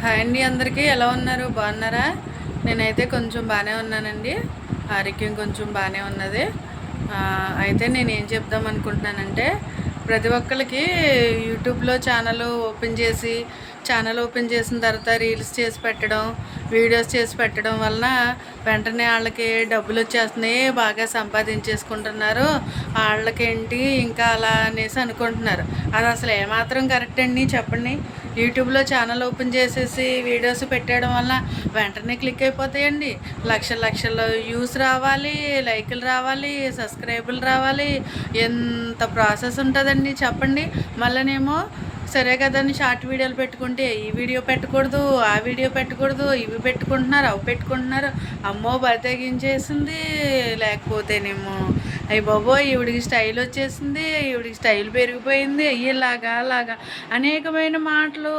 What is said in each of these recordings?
Hi అండి అందరికీ. ఎలా ఉన్నారు? బాగున్నారా? నేనైతే కొంచెం బాగానే ఉన్నానండి. ఆరోగ్యం కొంచెం బాగానే ఉన్నది. అయితే నేను ఏం చెప్దాం అనుకుంటున్నానంటే ప్రతి ఒక్కరికి యూట్యూబ్లో ఛానల్ ఓపెన్ చేసి ఛానల్ ఓపెన్ చేసిన తర్వాత రీల్స్ చేసి పెట్టడం వీడియోస్ చేసి పెట్టడం వలన వెంటనే వాళ్ళకి డబ్బులు వచ్చేస్తున్నాయి బాగా సంపాదించేసుకుంటున్నారు. వాళ్ళకేంటి ఇంకా అలా అనేసి అనుకుంటున్నారు. అది అసలు ఏమాత్రం కరెక్ట్ అండి? చెప్పండి. యూట్యూబ్లో ఛానల్ ఓపెన్ చేసేసి వీడియోస్ పెట్టడం వల్ల వెంటనే క్లిక్ అయిపోతాయండి. లక్షల లక్షల వ్యూస్ రావాలి లైకులు రావాలి సబ్స్క్రైబులు రావాలి. ఎంత ప్రాసెస్ ఉంటుందండి చెప్పండి. మళ్ళీనేమో సరే కదండి షార్ట్ వీడియోలు పెట్టుకుంటే ఈ వీడియో పెట్టకూడదు ఆ వీడియో పెట్టకూడదు ఇవి పెట్టుకుంటున్నారు అవి పెట్టుకుంటున్నారు. అమ్మో బతగించేసింది లేకపోతేనేమో అయ్యి బాబో ఈవిడికి స్టైల్ వచ్చేసింది ఈవిడికి స్టైల్ పెరిగిపోయింది ఇలాగా అలాగా. అనేకమైన మాటలు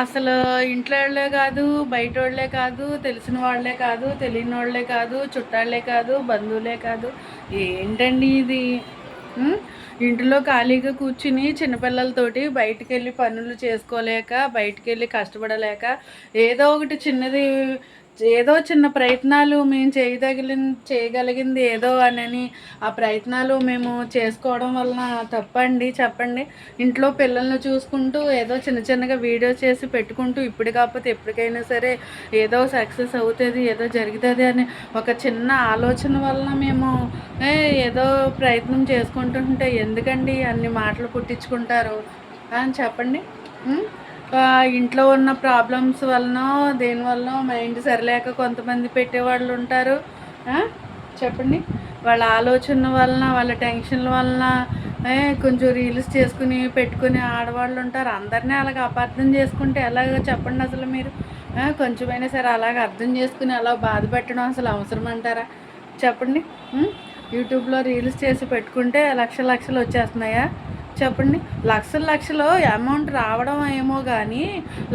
అసలు ఇంట్లో వాళ్ళే కాదు బయట వాళ్ళే కాదు తెలిసిన వాళ్ళే కాదు తెలియని వాళ్ళే కాదు చుట్టాలే కాదు బంధువులే కాదు. ఏంటండి ఇది? ఇంట్లో ఖాళీగా కూర్చుని చిన్నపిల్లలతోటి బయటికి వెళ్ళి పనులు చేసుకోలేక బయటికి వెళ్ళి కష్టపడలేక ఏదో ఒకటి చిన్నది ఏదో చిన్న ప్రయత్నాలు మేము చేయదగిన చేయగలిగింది ఏదో అని ఆ ప్రయత్నాలు మేము చేసుకోవడం వలన తప్పండి చెప్పండి. ఇంట్లో పిల్లల్ని చూసుకుంటూ ఏదో చిన్న చిన్నగా వీడియో చేసి పెట్టుకుంటూ ఇప్పుడు కాకపోతే ఎప్పటికైనా సరే ఏదో సక్సెస్ అవుతుంది ఏదో జరుగుతుంది అని ఒక చిన్న ఆలోచన వలన మేము ఏదో ప్రయత్నం చేసుకుంటుంటే ఎందుకండి అన్ని మాటలు పుట్టించుకుంటారు? అని చెప్పండి. ఇంట్లో ఉన్న ప్రాబ్లమ్స్ వలన దేనివల్ల మైండ్ సరిలేక కొంతమంది పెట్టేవాళ్ళు ఉంటారు. చెప్పండి. వాళ్ళ ఆలోచన వలన వాళ్ళ టెన్షన్ల వలన కొంచెం రీల్స్ చేసుకుని పెట్టుకుని ఆడవాళ్ళు ఉంటారు. అందరినీ అలాగ అపార్థం చేసుకుంటే ఎలాగ చెప్పండి అసలు మీరు. కొంచెమైనా సరే అలాగ అర్థం చేసుకుని అలా బాధ పెట్టడం అసలు అవసరం అంటారా? చెప్పండి. యూట్యూబ్లో రీల్స్ చేసి పెట్టుకుంటే లక్ష లక్షలు వచ్చేస్తున్నాయా? చెప్పండి. లక్షల లక్షలు అమౌంట్ రావడం ఏమో కానీ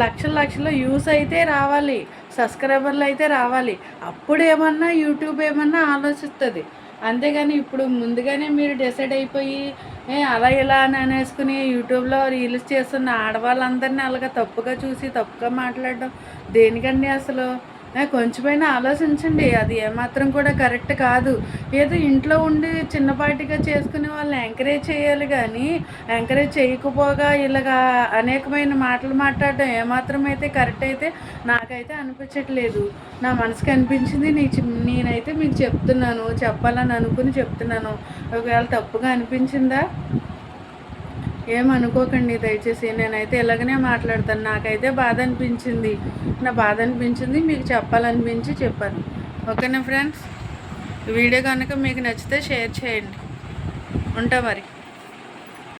లక్షల లక్షలు యూస్ అయితే రావాలి సబ్స్క్రైబర్లు అయితే రావాలి. అప్పుడు ఏమన్నా యూట్యూబ్ ఏమన్నా ఆలోచిస్తుంది అంతేగాని ఇప్పుడు ముందుగానే మీరు డిసైడ్ అయిపోయి అలా ఇలా అని అనేసుకుని యూట్యూబ్లో రీల్స్ చేస్తున్న ఆడవాళ్ళందరినీ అలాగా తప్పుగా చూసి తప్పుగా మాట్లాడడం దేనికండి అసలు? కొంచెమైనా ఆలోచించండి. అది ఏమాత్రం కూడా కరెక్ట్ కాదు. ఏదో ఇంట్లో ఉండి చిన్నపాటిగా చేసుకునే వాళ్ళని ఎంకరేజ్ చేయాలి కానీ ఎంకరేజ్ చేయకపోగా ఇలాగా అనేకమైన మాటలు మాట్లాడడం ఏమాత్రం అయితే కరెక్ట్ అయితే నాకైతే అనిపించట్లేదు. నా మనసుకి అనిపించింది నీ నేనైతే మీకు చెప్తున్నాను చెప్పాలని అనుకుని చెప్తున్నాను. ఒకవేళ తప్పుగా అనిపించిందా? ఏమనుకోకండి దయచేసి. నేనైతే ఇలాగనే మాట్లాడతాను. నాకైతే బాధ అనిపించింది. నా బాధ అనిపించింది మీకు చెప్పాలనిపించి చెప్పాను. ఓకేనా ఫ్రెండ్స్? వీడియో కనుక మీకు నచ్చితే షేర్ చేయండి. ఉంటా మరి.